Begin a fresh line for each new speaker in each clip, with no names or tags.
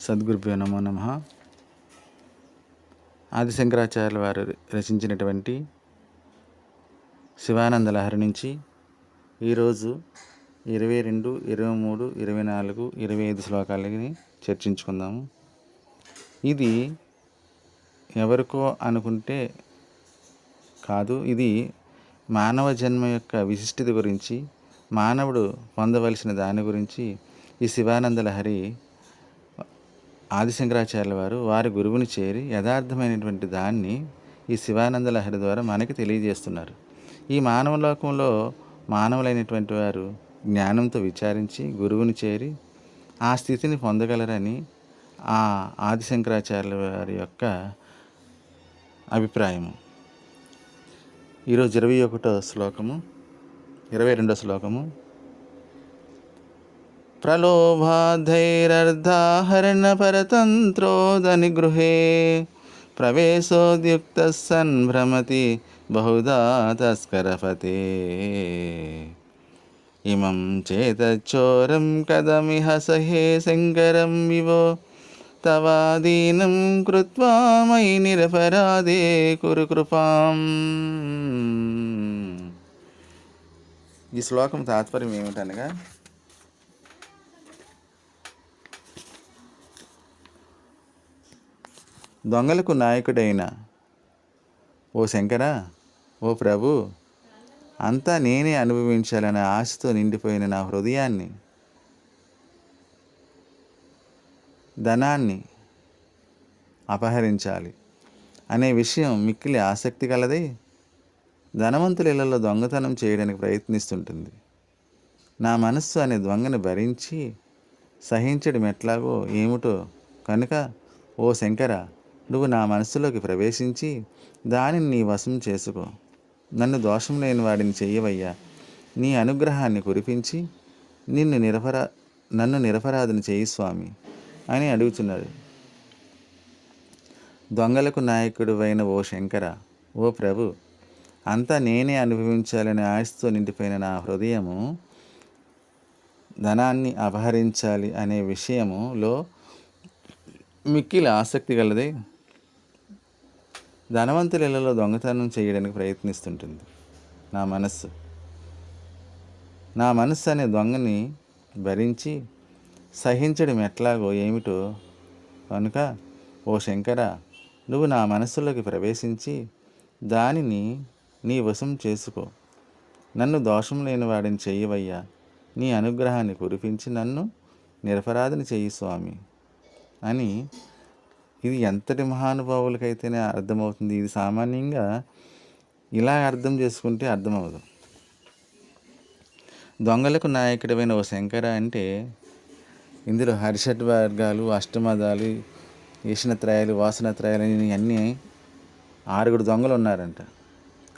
సద్గురుభ్యో నమో నమ. ఆదిశంకరాచార్యుల వారు రచించినటువంటి శివానంద లహరి నుంచి ఈరోజు ఇరవై రెండు ఇరవై మూడు ఇరవై నాలుగు ఇరవై ఐదు శ్లోకాలని చర్చించుకుందాము. ఇది ఎవరికో అనుకుంటే కాదు ఇది మానవ జన్మ యొక్క విశిష్టత గురించి మానవుడు పొందవలసిన దాని గురించి ఈ శివానంద లహరి ఆదిశంకరాచార్యుల వారు వారి గురువుని చేరి యథార్థమైనటువంటి దాన్ని ఈ శివానంద లహరి ద్వారా మనకి తెలియజేస్తున్నారు. ఈ మానవ లోకంలో మానవులైనటువంటి వారు జ్ఞానంతో విచారించి గురువుని చేరి ఆ స్థితిని పొందగలరని ఆ ఆదిశంకరాచార్యుల వారి యొక్క అభిప్రాయము. ఈరోజు ఇరవై ఒకటో శ్లోకము ఇరవై రెండో శ్లోకము ప్రలోభాధైరర్ధాహరణపరతంత్రోదనిగృహే ప్రవేశోద్యుక్త సన్భ్రమతి బహుదా తస్కరపతే ఇమం చేతచ్చోరం కదమిహ సహే శంకరం వివో తవాదీనం కృత్వా మయి నిరపరాధే కురు కృపాం ఈ శ్లోకం తాత్పర్యం ఏమిటనగా దొంగలకు నాయకుడైన ఓ శంకర ఓ ప్రభు అంతా నేనే అనుభవించాలనే ఆశతో నిండిపోయిన నా హృదయాన్ని ధనాన్ని అపహరించాలి అనే విషయం మిక్కిలి ఆసక్తి కలది ధనవంతుల ఇళ్ళలో దొంగతనం చేయడానికి ప్రయత్నిస్తుంటుంది. నా మనస్సు అనే దొంగని భరించి సహించడం ఎట్లాగో ఏమిటో కనుక ఓ శంకర నువ్వు నా మనసులోకి ప్రవేశించి దానిని నీ వశం చేసుకో. నన్ను దోషం లేని వాడిని చెయ్యవయ్యా నీ అనుగ్రహాన్ని కురిపించి నిన్ను నిరపరా నన్ను నిరపరాధన చేయి స్వామి అని అడుగుతున్నాడు దొంగలకు నాయకుడు అయిన ఓ శంకర ఓ ప్రభు అంతా నేనే అనుభవించాలని ఆశతో నిండిపోయిన నా హృదయము ధనాన్ని అపహరించాలి అనే విషయములో మిక్కిలి ఆసక్తి గలదే. ధనవంతుల ఇళ్ళలో దొంగతనం చేయడానికి ప్రయత్నిస్తుంటుంది. నా మనస్సు. నా మనస్సు అనే దొంగని భరించి సహించడం ఎట్లాగో ఏమిటో? కనుక ఓ శంకర నువ్వు నా మనస్సులోకి ప్రవేశించి దానిని నీ వశం చేసుకో. నన్ను దోషం లేని వాడిని చెయ్యవయ్యా నీ అనుగ్రహాన్ని కురిపించి నన్ను నిరపరాధిని చెయ్యి స్వామి. అని ఇది ఎంతటి మహానుభావులకైతేనే అర్థమవుతుంది. ఇది సామాన్యంగా ఇలా అర్థం చేసుకుంటే అర్థమవదు దొంగలకు నాయకుడమైన ఓ శంకర అంటే ఇందులో హర్షట్ వర్గాలు అష్టమదాలు ఈషణత్రయాలు వాసనత్రయాలు అన్నీ ఆరుగురు దొంగలు ఉన్నారంట.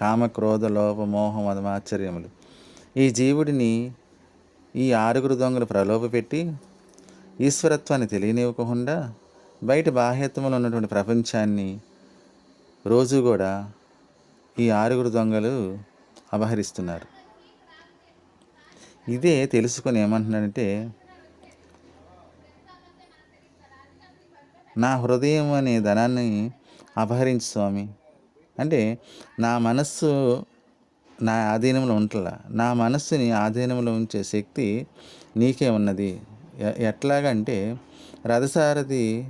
కామ క్రోధ లోప మోహ ఆశ్చర్యములు. ఈ జీవుడిని ఈ ఆరుగురు దొంగలు ప్రలోభపెట్టి ఈశ్వరత్వాన్ని తెలియనివ్వకుండా బయట బాహ్యత్వంలో ఉన్నటువంటి ప్రపంచాన్ని రోజు కూడా ఈ ఆరుగురు దొంగలు అపహరిస్తున్నారు. ఇదే తెలుసుకొని ఏమంటున్నాడంటే నా హృదయం అనే ధనాన్ని అపహరించు స్వామి. అంటే నా మనస్సు నా ఆధీనంలో ఉంటలా. నా మనస్సుని ఆధీనంలో ఉంచే శక్తి నీకే ఉన్నది. ఎట్లాగంటే రథసారథి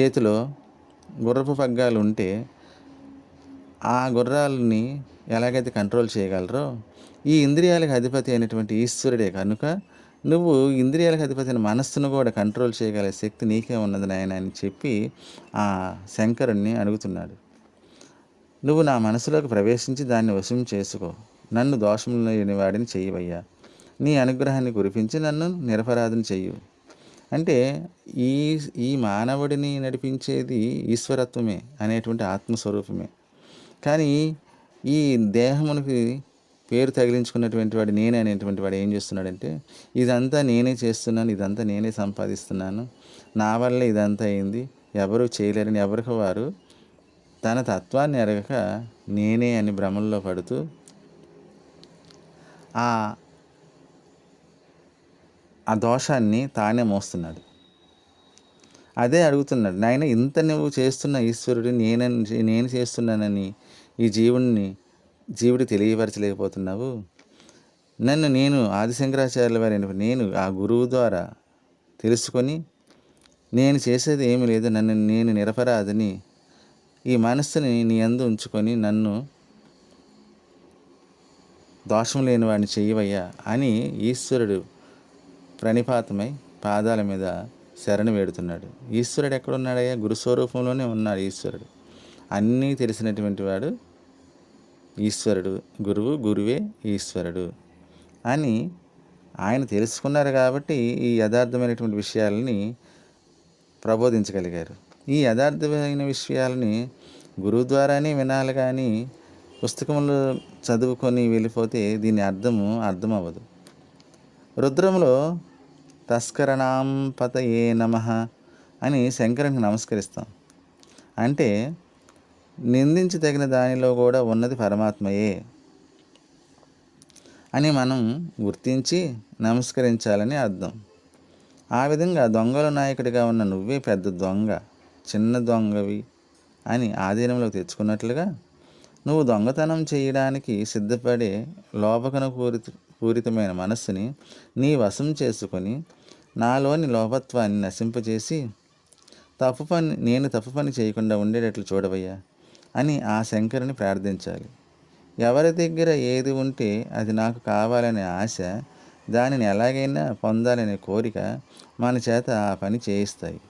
చేతిలో గుర్రపు పగ్గాలు ఉంటే ఆ గుర్రాలని ఎలాగైతే కంట్రోల్ చేయగలరో ఈ ఇంద్రియాలకు అధిపతి అయినటువంటి ఈశ్వరుడే కనుక నువ్వు ఇంద్రియాలకు అధిపతి అయిన మనస్సును కూడా కంట్రోల్ చేయగల శక్తి నీకే ఉన్నది నాయన అని చెప్పి ఆ శంకరుణ్ణి అడుగుతున్నాడు. నువ్వు నా మనసులోకి ప్రవేశించి దాన్ని వశం చేసుకో. నన్ను దోషం లేని వాడిని చెయ్యవయ్యా నీ అనుగ్రహాన్ని కురిపించి నన్ను నిరపరాధన చెయ్యు అంటే ఈ ఈ మానవుడిని నడిపించేది ఈశ్వరత్వమే అనేటువంటి ఆత్మస్వరూపమే. కానీ ఈ దేహమునికి పేరు తగిలించుకున్నటువంటి వాడు నేనే అనేటువంటి వాడు ఏం చేస్తున్నాడంటే ఇదంతా నేనే చేస్తున్నాను ఇదంతా నేనే సంపాదిస్తున్నాను నా వల్ల ఇదంతా అయింది ఎవరు చేయలేరని ఎవరికి వారు తన తత్వాన్ని ఎరగక నేనే అని భ్రమల్లో పడుతూ ఆ ఆ దోషాన్ని తానే మోస్తున్నాడు. అదే అడుగుతున్నాడు నాయన ఇంత నువ్వు చేస్తున్న ఈశ్వరుడు నేనని నేను చేస్తున్నానని ఈ జీవుడిని జీవుడు తెలియపరచలేకపోతున్నావు. నన్ను నేను ఆదిశంకరాచార్యుల వారి నేను ఆ గురువు ద్వారా తెలుసుకొని నేను చేసేది ఏమి లేదు నన్ను నేను నిరపరాధిని. ఈ మనస్సుని నీ అందు ఉంచుకొని నన్ను దోషం లేని వాడిని చెయ్యవయ్యా అని ఈశ్వరుడు ప్రణిపాతమై పాదాల మీద శరణి వేడుతున్నాడు. ఈశ్వరుడు ఎక్కడున్నాడయ్యా? గురుస్వరూపంలోనే ఉన్నాడు ఈశ్వరుడు. అన్నీ తెలిసినటువంటి వాడు ఈశ్వరుడు. గురువు గురువే ఈశ్వరుడు అని ఆయన తెలుసుకున్నారు కాబట్టి ఈ యథార్థమైనటువంటి విషయాలని ప్రబోధించగలిగారు. ఈ యథార్థమైన విషయాలని గురువు ద్వారానే వినాలి కానీ పుస్తకంలో చదువుకొని వెళ్ళిపోతే దీని అర్థము అర్థం అవ్వదు రుద్రంలో తస్కరణాం పతయే నమ అని శంకరునికి నమస్కరిస్తాం. అంటే నిందించదగిన దానిలో కూడా ఉన్నది పరమాత్మయే అని మనం గుర్తించి నమస్కరించాలని అర్థం. ఆ విధంగా దొంగల నాయకుడిగా ఉన్న నువ్వే పెద్ద దొంగ చిన్న దొంగవి అని ఆధీనంలోకి తెచ్చుకున్నట్లుగా నువ్వు దొంగతనం చేయడానికి సిద్ధపడే లోపకను పూరిత పూరితమైన మనస్సుని నీ వశం చేసుకొని నాలోని లోపత్వాన్ని నశింపజేసి తప్పు పని నేను తప్పు పని చేయకుండా ఉండేటట్లు చూడవయ్యా అని ఆ శంకరుని ప్రార్థించాలి. ఎవరి దగ్గర ఏది ఉంటే అది నాకు కావాలనే ఆశ దానిని ఎలాగైనా పొందాలనే కోరిక మన చేత ఆ పని చేయిస్తాయి.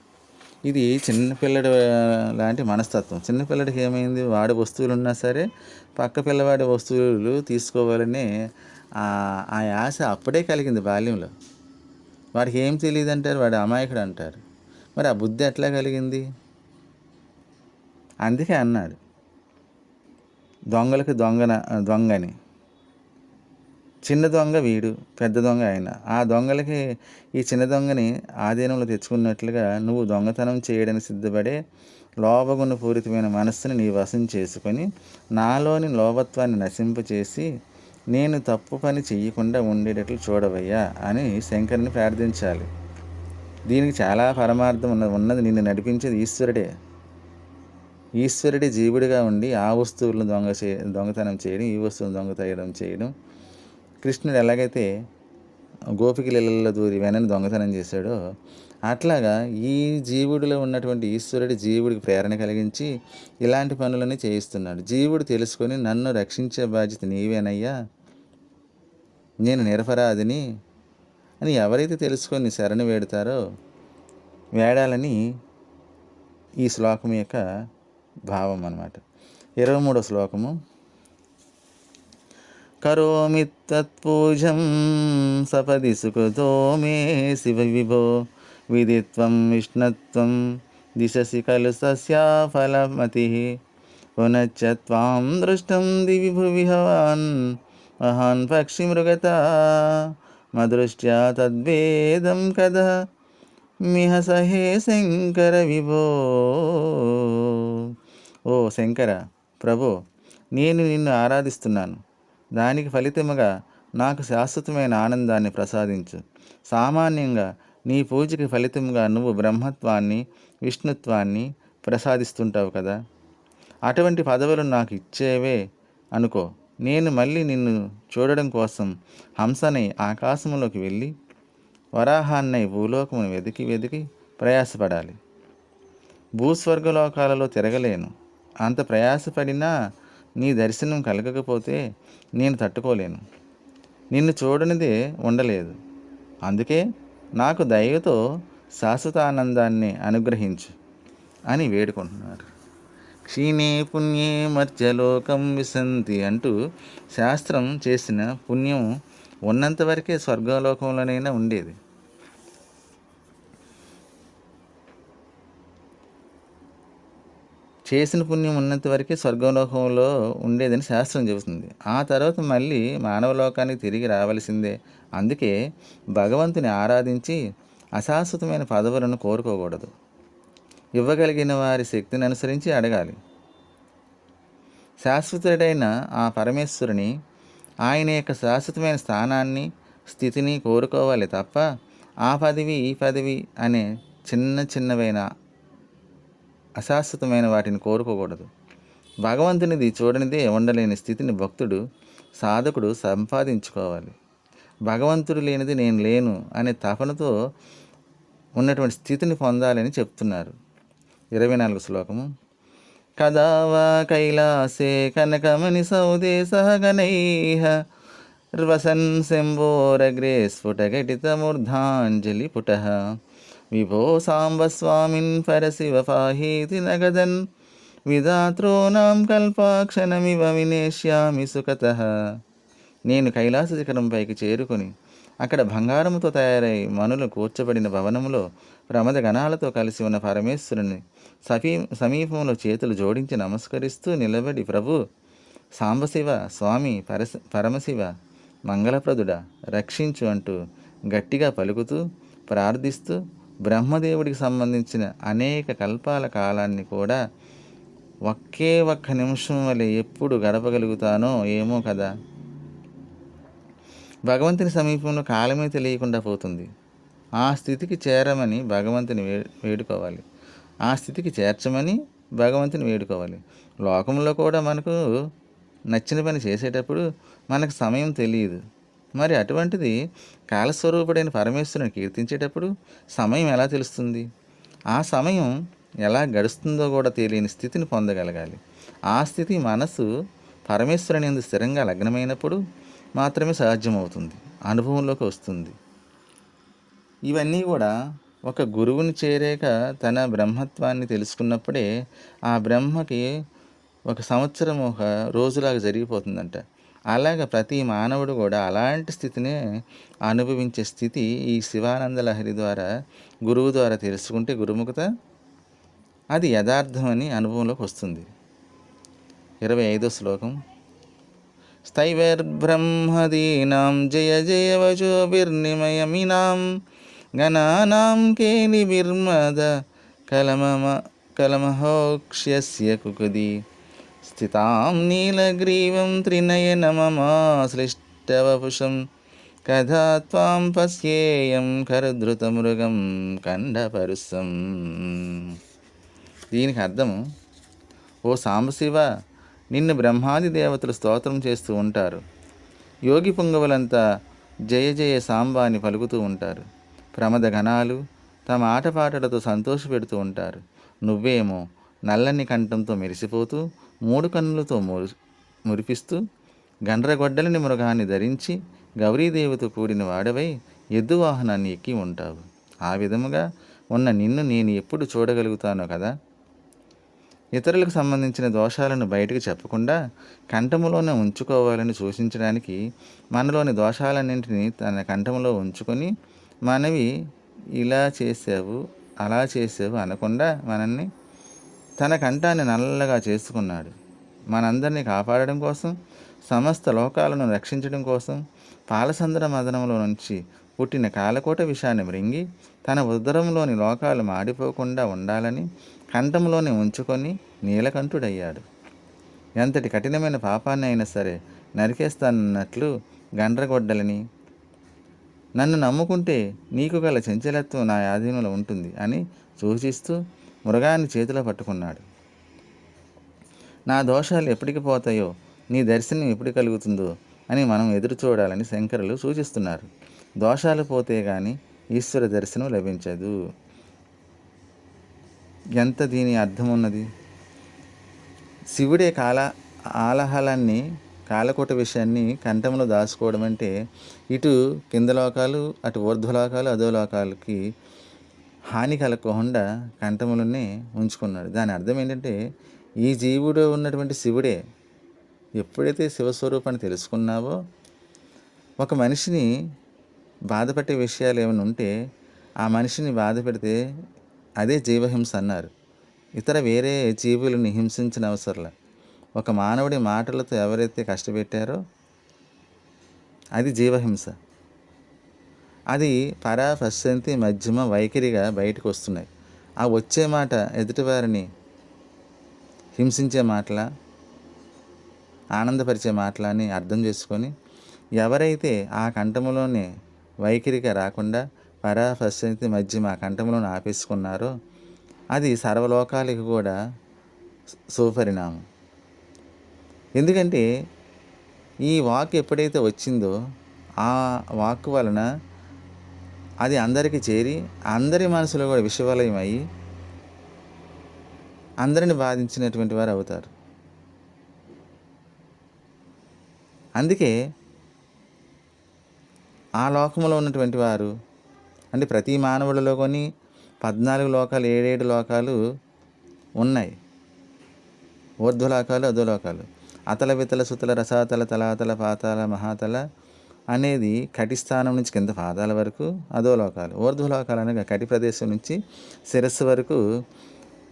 ఇది చిన్నపిల్లడు లాంటి మనస్తత్వం. చిన్నపిల్లడికి ఏమైంది? వాడి వస్తువులు ఉన్నా సరే పక్క పిల్లవాడి వస్తువులు తీసుకోవాలనే ఆ ఆశ అప్పుడే కలిగింది బాల్యంలో. వాడికి ఏం తెలియదు అంటారు వాడు అమాయకుడు అంటారు. మరి ఆ బుద్ధి ఎట్లా కలిగింది? అందుకే అన్నాడు. దొంగలకు దొంగన దొంగని. చిన్న దొంగ వీడు పెద్ద దొంగ ఆయన. ఆ దొంగలకి ఈ చిన్న దొంగని ఆధీనంలో తెచ్చుకున్నట్లుగా నువ్వు దొంగతనం చేయడానికి సిద్ధపడే లోపగుణ పూరితమైన మనస్సుని నీ వశం చేసుకొని నాలోని లోభత్వాన్ని నశింపచేసి నేను తప్పు పని చెయ్యకుండా ఉండేటట్లు చూడవయ్యా అని శంకర్ని ప్రార్థించాలి. దీనికి చాలా పరమార్థం ఉన్న ఉన్నది నిన్ను నడిపించేది ఈశ్వరుడే. ఈశ్వరుడే జీవుడిగా ఉండి ఆ వస్తువులను దొంగ చే దొంగతనం చేయడం ఈ వస్తువులను దొంగతనం చేయడం. కృష్ణుడు ఎలాగైతే గోపికలలో దూరి వెనని దొంగతనం చేశాడో అట్లాగా ఈ జీవుడిలో ఉన్నటువంటి ఈశ్వరుడి జీవుడికి ప్రేరణ కలిగించి ఇలాంటి పనులని చేయిస్తున్నాడు. జీవుడు తెలుసుకొని నన్ను రక్షించే బాధ్యత నీవేనయ్యా? నేను నిరపరాధిని అని ఎవరైతే తెలుసుకొని శరణు వేడుతారో వేడాలని ఈ శ్లోకం యొక్క భావం అన్నమాట. ఇరవై మూడో శ్లోకము. కరోమి తత్పూజం సపది సుఖతో మే శివ విభో విదిత్వం విష్ణత్వం దిశసి ఖలు సస్యాఫలమతి పునశ్చ త్వాం దృష్టం దివి భువి హవాన్ మహాన్ పక్షిమృగత మదృష్ట్యా తద్వేదం కదా మిహ సహే శంకర విభో ఓ శంకర ప్రభు నేను నిన్ను ఆరాధిస్తున్నాను. దానికి ఫలితముగా నాకు శాశ్వతమైన ఆనందాన్ని ప్రసాదించు. సామాన్యంగా నీ పూజకి ఫలితంగా నువ్వు బ్రహ్మత్వాన్ని విష్ణుత్వాన్ని ప్రసాదిస్తుంటావు కదా. అటువంటి పదవులు నాకు ఇచ్చేవే అనుకో. నేను మళ్ళీ నిన్ను చూడడం కోసం హంసనై ఆకాశంలోకి వెళ్ళి వరాహాన్నై భూలోకమును వెతికి వెతికి ప్రయాసపడాలి. భూస్వర్గలోకాలలో తిరగలేను. అంత ప్రయాసపడినా నీ దర్శనం కలగకపోతే నేను తట్టుకోలేను. నిన్ను చూడనిదే ఉండలేదు. అందుకే నాకు దయతో శాశ్వత ఆనందాన్ని అనుగ్రహించు అని వేడుకుంటున్నారు. క్షీణే పుణ్యే మర్త్యలోకం విసంతి అంటూ శాస్త్రం చేసిన పుణ్యం ఉన్నంతవరకే స్వర్గలోకంలోనైనా ఉండేది. చేసిన పుణ్యం ఉన్నంత వరకే స్వర్గలోకంలో ఉండేదని శాస్త్రం చెబుతుంది. ఆ తర్వాత మళ్ళీ మానవ లోకానికి తిరిగి రావలసిందే. అందుకే భగవంతుని ఆరాధించి అశాశ్వతమైన పదవులను కోరుకోకూడదు. ఇవ్వగలిగిన వారి శక్తిని అనుసరించి అడగాలి. శాశ్వతుడైన ఆ పరమేశ్వరుని ఆయన యొక్క శాశ్వతమైన స్థానాన్ని స్థితిని కోరుకోవాలి తప్ప ఆ పదవి ఈ పదవి అనే చిన్న చిన్నవైన అశాశ్వతమైన వాటిని కోరుకోకూడదు. భగవంతునిది చూడనిదే ఉండలేని స్థితిని భక్తుడు సాధకుడు సంపాదించుకోవాలి. భగవంతుడు లేనిది నేను లేను అనే తపనతో ఉన్నటువంటి స్థితిని పొందాలని చెప్తున్నారు. ఇరవై నాలుగు శ్లోకము. కదావా కైలాసే కనకమణి సౌదే సహగనైహ వసన్ శంభోరగ్రే స్ఫుటఘటితమూర్ధాంజలి పుట. విభో సాంబ స్వామిన్ పరశివ పాహీతి నగదన్ విధాత్రోనాం కల్పాక్షణమివ వినేష్యామి సుఖత నేను కైలాస శిఖరంపైకి చేరుకుని అక్కడ బంగారముతో తయారై మనులు కూర్చబడిన భవనంలో ప్రమద గణాలతో కలిసి ఉన్న పరమేశ్వరుని సమీ సమీపంలో చేతులు జోడించి నమస్కరిస్తూ నిలబడి ప్రభు సాంబశివ స్వామి పరశ పరమశివ మంగళప్రదుడ రక్షించు అంటూ గట్టిగా పలుకుతూ ప్రార్థిస్తూ బ్రహ్మదేవుడికి సంబంధించిన అనేక కల్పాల కాలాన్ని కూడా ఒకే ఒక్క నిమిషం వలె ఎప్పుడు గడపగలుగుతానో ఏమో కదా. భగవంతుని సమీపంలో కాలమే తెలియకుండా పోతుంది. ఆ స్థితికి చేరమని భగవంతుని వే వేడుకోవాలి. ఆ స్థితికి చేర్చమని భగవంతుని వేడుకోవాలి. లోకంలో కూడా మనకు నచ్చిన పని చేసేటప్పుడు మనకు సమయం తెలియదు. మరి అటువంటిది కాలస్వరూపుడైన పరమేశ్వరుని కీర్తించేటప్పుడు సమయం ఎలా తెలుస్తుంది? ఆ సమయం ఎలా గడుస్తుందో కూడా తెలియని స్థితిని పొందగలగాలి. ఆ స్థితి మనసు పరమేశ్వరుని ఎందు స్థిరంగా లగ్నమైనప్పుడు మాత్రమే సాధ్యమవుతుంది. అనుభవంలోకి వస్తుంది. ఇవన్నీ కూడా ఒక గురువుని చేరాక తన బ్రహ్మత్వాన్ని తెలుసుకున్నప్పుడే ఆ బ్రహ్మకి ఒక సంవత్సరం ఒక రోజులాగా జరిగిపోతుందంట. అలాగ ప్రతి మానవుడు కూడా అలాంటి స్థితిని అనుభవించే స్థితి ఈ శివానంద లహరి ద్వారా గురువు ద్వారా తెలుసుకుంటే గురుముఖత అది యథార్థమని అనుభవంలోకి వస్తుంది. ఇరవై ఐదో శ్లోకం. స్థైవర్బ్రహ్మదీనాం జయ జయ వచోభిర్నిమయమినాం గణానాం కేలిభిర్మద కలమ కలమహోక్ష్యస్య కుకుది. స్థితాం నీలగ్రీవం త్రినయనమమాశ్లిష్టవపుషం కథా త్వాం పశ్యేయం కరుధృతమృగం కండపరుసం దీనికి అర్థం ఓ సాంబశివ నిన్ను బ్రహ్మాది దేవతలు స్తోత్రం చేస్తూ ఉంటారు. యోగి పొంగవులంతా జయ జయ సాంబాని పలుకుతూ ఉంటారు. ప్రమద గణాలు తమ ఆటపాటలతో సంతోషపెడుతూ ఉంటారు. నువ్వేమో నల్లని కంఠంతో మెరిసిపోతూ మూడు కన్నులతో ము మురిపిస్తూ గండ్రగొడ్డలని మృగాన్ని ధరించి గౌరీదేవితో కూడిన వాడవై ఎద్దు వాహనాన్ని ఎక్కి ఉంటావు. ఆ విధముగా ఉన్న నిన్ను నేను ఎప్పుడు చూడగలుగుతానో కదా? ఇతరులకు సంబంధించిన దోషాలను బయటకు చెప్పకుండా కంఠములోనే ఉంచుకోవాలని సూచించడానికి మనలోని దోషాలన్నింటినీ తన కంఠంలో ఉంచుకొని మనవి ఇలా చేసావు అలా చేసావు అనకుండా మనల్ని తన కంఠాన్ని నల్లగా చేసుకున్నాడు. మనందరినీ కాపాడడం కోసం సమస్త లోకాలను రక్షించడం కోసం పాలసంద్ర మదనంలో నుంచి పుట్టిన కాలకోట విషయాన్ని మృంగి తన ఉదరంలోని లోకాలు మాడిపోకుండా ఉండాలని కంఠంలోనే ఉంచుకొని నీలకంఠుడయ్యాడు. ఎంతటి కఠినమైన పాపాన్ని అయినా సరే నరికేస్తానన్నట్లు గండ్రగొడ్డలని నన్ను నమ్ముకుంటే నీకు గల చంచలత్వం నా ఆధీనంలో ఉంటుంది అని సూచిస్తూ మృగాన్ని చేతిలో పట్టుకున్నాడు. నా దోషాలు ఎప్పటికి పోతాయో నీ దర్శనం ఎప్పుడు కలుగుతుందో అని మనం ఎదురు చూడాలని శంకరులు సూచిస్తున్నారు. దోషాలు పోతే కానీ ఈశ్వర దర్శనం లభించదు. ఎంత దీని అర్థం ఉన్నది శివుడే కాల ఆలహలాన్ని కాలకోట విషయాన్ని కంఠంలో దాచుకోవడం అంటే ఇటు కింద లోకాలు అటు ఊర్ధ్వలోకాలు అధోలోకాలకి హాని కలగకుండా కంఠములని ఉంచుకున్నాడు. దాని అర్థం ఏంటంటే ఈ జీవుడు ఉన్నటువంటి శివుడే ఎప్పుడైతే శివస్వరూపాన్ని తెలుసుకున్నావో ఒక మనిషిని బాధపెట్టే విషయాలు ఏమైనా ఉంటే ఆ మనిషిని బాధ పెడితే అదే జీవహింస అన్నారు. ఇతర వేరే జీవులను హింసించిన అవసరంలా ఒక మానవుడి మాటలతో ఎవరైతే కష్టపెట్టారో అది జీవహింస. అది పరా మధ్యమ వైఖరిగా బయటకు వస్తున్నాయి ఆ వచ్చే మాట ఎదుటివారిని హింసించే మాటల ఆనందపరిచే మాటల అని అర్థం చేసుకొని ఎవరైతే ఆ కంఠములోనే వైఖరిగా రాకుండా పరా పశ్చంతి ఆ కంఠంలోనే ఆపేసుకున్నారో అది సర్వలోకాలకి కూడా సుపరిణామం. ఎందుకంటే ఈ వాక్ ఎప్పుడైతే వచ్చిందో ఆ వాక్ వలన అది అందరికీ చేరి అందరి మనసులో కూడా విషవలయం అయ్యి అందరిని బాధించినటువంటి వారు అవుతారు. అందుకే ఆ లోకంలో ఉన్నటువంటి వారు అంటే ప్రతి మానవుడిలో కొన్ని పద్నాలుగు లోకాలు ఏడేడు లోకాలు ఉన్నాయి. ఊర్ధ్వలోకాలు అధోలోకాలు. అతల వితల సుతల రసాతల తలాతల పాతాల మహాతల అనేది కటి స్థానం నుంచి కింద పాదాల వరకు అధోలోకాలు ఊర్ధ్వలోకాలు అనగా కటి ప్రదేశం నుంచి శిరస్సు వరకు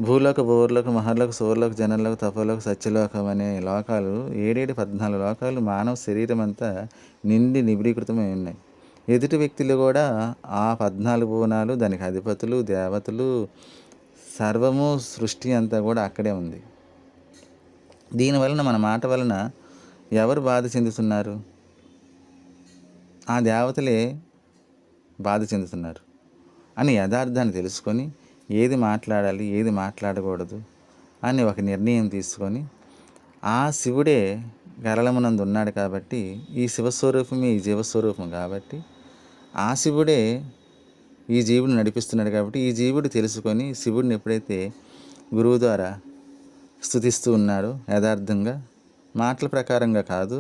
భూలోక భూర్లోక మహర్లోక సోర్లోక జనంలోక తపోలోక సత్యలోకం అనే లోకాలు ఏడేడు పద్నాలుగు లోకాలు మానవ శరీరం అంతా నిండి నిబిడీకృతమై ఉన్నాయి. ఎదుటి వ్యక్తులు కూడా ఆ పద్నాలుగు భువనాలు దానికి అధిపతులు దేవతలు సర్వము సృష్టి అంతా కూడా అక్కడే ఉంది. దీనివలన మన మాట వలన ఎవరు బాధ చెందుతున్నారు? ఆ దేవతలే బాధ చెందుతున్నారు అని యథార్థాన్ని తెలుసుకొని ఏది మాట్లాడాలి ఏది మాట్లాడకూడదు అని ఒక నిర్ణయం తీసుకొని ఆ శివుడే గరళమునందు ఉన్నాడు కాబట్టి ఈ శివస్వరూపమే ఈ జీవస్వరూపం కాబట్టి ఆ శివుడే ఈ జీవుడు నడిపిస్తున్నాడు కాబట్టి ఈ జీవుడు తెలుసుకొని శివుడిని ఎప్పుడైతే గురువు ద్వారా స్థుతిస్తూ ఉన్నాడో యథార్థంగా మాటల ప్రకారంగా కాదు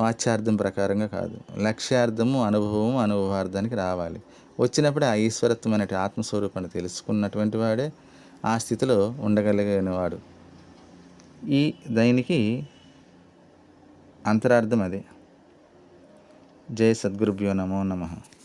వాచ్యార్థం ప్రకారంగా కాదు. లక్ష్యార్థము అనుభవము అనుభవార్థానికి రావాలి. వచ్చినప్పుడే ఆ ఈశ్వరత్వం అనే ఆత్మస్వరూపాన్ని తెలుసుకున్నటువంటి వాడే ఆ స్థితిలో ఉండగలిగినవాడు ఈ దానికి అంతరార్థం అది. జై సద్గురుభ్యో నమో నమః.